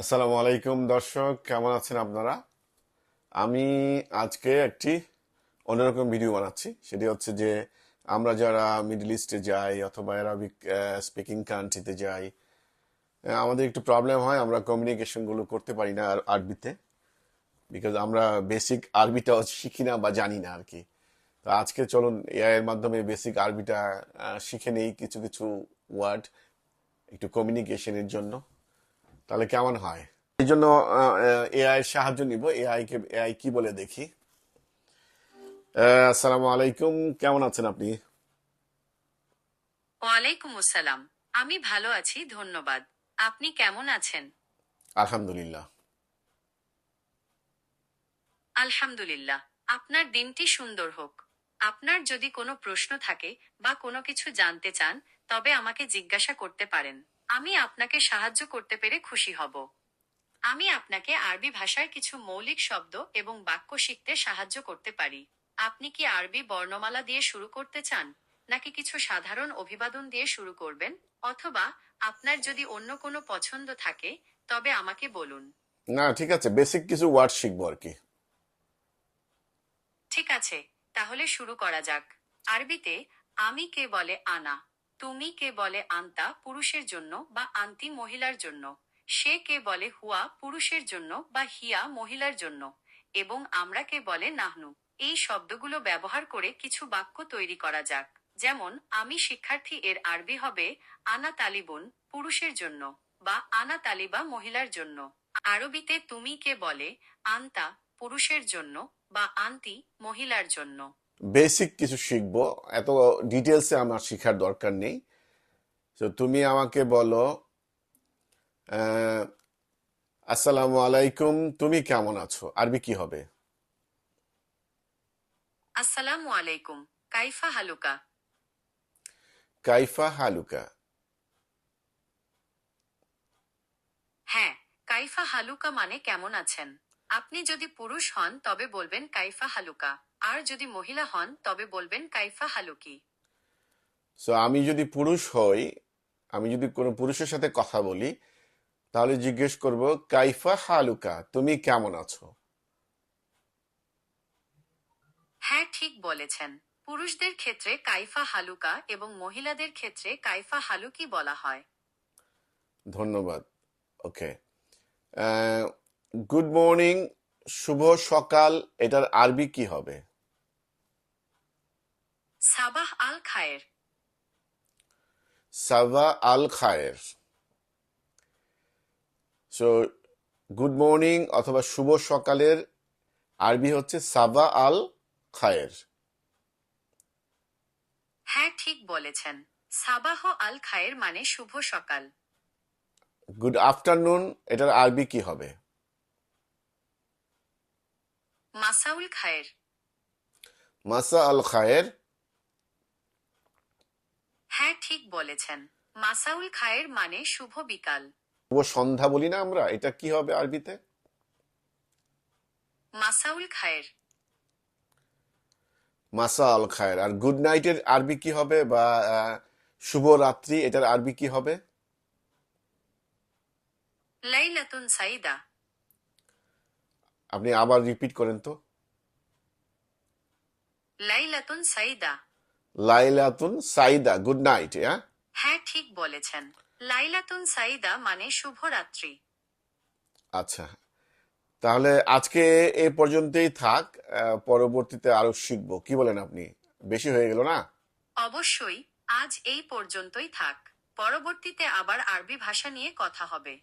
আসসালামু আলাইকুম, দর্শক। কেমন আছেন আপনারা? আমি আজকে একটি অন্যরকম ভিডিও বানাচ্ছি। সেটি হচ্ছে যে, আমরা যারা মিডল ইস্টে যাই অথবা অ্যারাবিক স্পিকিং কান্ট্রিতে যাই আমাদের একটু প্রবলেম হয়, আমরা কমিউনিকেশনগুলো করতে পারি না আর- আরবিতে। বিকজ আমরা বেসিক আরবিটাও শিখি না বা জানি না আর কি তো আজকে চলুন এআইয়ের মাধ্যমে বেসিক আরবিটা শিখে নেই কিছু কিছু ওয়ার্ড একটু কমিউনিকেশনের জন্য। তাহলে কেমন হয়? এই জন্য এআই সাহায্য নিব। এআই কে এআই কি বলে দেখি। আসসালামু আলাইকুম। কেমন আছেন আপনি? ওয়ালাইকুম আসসালাম। আমি ভালো আছি ধন্যবাদ। আপনি কেমন আছেন? আলহামদুলিল্লাহ। আলহামদুলিল্লাহ। আপনার দিনটি সুন্দর হোক। আপনার যদি কোনো প্রশ্ন থাকে বা কোনো কিছু জানতে চান তবে আমাকে জিজ্ঞাসা করতে পারেন। আমি আপনাকে সাহায্য করতে পেরে খুশি হব। আমি আপনাকে আরবি ভাষার কিছু মৌলিক শব্দ এবং বাক্য শিখতে সাহায্য করতে পারি। আপনি কি আরবি বর্ণমালা দিয়ে শুরু করতে চান নাকি কিছু সাধারণ অভিবাদন দিয়ে শুরু করবেন? অথবা আপনার যদি অন্য কোনো পছন্দ থাকে তবে আমাকে বলুন। না ঠিক আছে বেসিক কিছু ওয়ার্ড শিখব আর কি। ঠিক আছে তাহলে শুরু করা যাক। আরবিতে আমি কে বলে আনা। তুমি কে বলে আন্তা পুরুষের জন্য বা আন্তি মহিলার জন্য? সে কে বলে হুয়া পুরুষের জন্য বা হিয়া মহিলার জন্য? এবং আমরা কে বলে নাহনু? এই শব্দগুলো ব্যবহার করে কিছু বাক্য তৈরি করা যাক। যেমন, আমি শিক্ষার্থী এর আরবি হবে আনা তালিবুন পুরুষের জন্য বা আনা তালিবা মহিলার জন্য। আরবিতে তুমি কে বলে আন্তা পুরুষের জন্য বা আন্তি মহিলার জন্য। বেসিক কিছু শিখব। এত ডিটেলসে আমার শেখার দরকার নেই। তো তুমি আমাকে বলো আসসালামু আলাইকুম তুমি কেমন আছো? আরবি কি হবে? আসসালামু আলাইকুম কাইফা হালুকা। কাইফা হালুকা। হ্যাঁ কাইফা হালুকা মানে কেমন আছেন? আপনি যদি পুরুষ হন তবে বলবেন কাইফা হালুকা। আর যদি মহিলা হন তবে বলবেন কাইফা হালুকি। সো আমি যদি পুরুষ হই আমি যদি কোনো পুরুষের সাথে কথা বলি তাহলে জিজ্ঞেস করব কাইফা হালুকা তুমি কেমন আছো? হ্যাঁ ঠিক বলেছেন। পুরুষদের ক্ষেত্রে কাইফা হালুকা এবং মহিলাদের ক্ষেত্রে কাইফা হালুকি বলা হয়। ধন্যবাদ। ওকে। গুড মর্নিং শুভ সকাল এটার আরবি কি হবে? সাবাহ আল খায়ের। সাভা আল খায়ের। সো গুড মর্নিং অথবা শুভ সকালের আরবি হচ্ছে সাবা আল খায়ের। হ্যাঁ ঠিক বলেছেন। সাবাহ আল খায়ের মানে শুভ সকাল। গুড আফটারনুন এটার আরবি কি হবে? মাসাউল খায়ের। মাসা আল খায়ের হ্যাঁ ঠিক বলেছেন। মাসাউল খায়ের মানে শুভ বিকাল। শুভ সন্ধ্যা বলি না আমরা এটা কি হবে আরবিতে? মাসাউল খায়ের। মাসা আল খায়ের। আর গুড নাইটের আরবি কি হবে বা শুভ রাত্রি এটার আরবি কি হবে? লাইলাতুন সাইদা। আপনি আবার রিপিট করেন তো। লাইলাতুন সাইদা। লাইলাতুন সাইদা গুড নাইট হ্যাঁ হ্যাঁ ঠিক বলেছেন। লাইলাতুন সাইদা মানে শুভ রাত্রি আচ্ছা। তাহলে আজকে এ পর্যন্তই থাক পরবর্তীতে আরও শিখব। কি বলেন আপনি? বেশি হয়ে গেল না? অবশ্যই আজ এই পর্যন্তই থাক। পরবর্তীতে আবার আরবি ভাষা নিয়ে কথা হবে।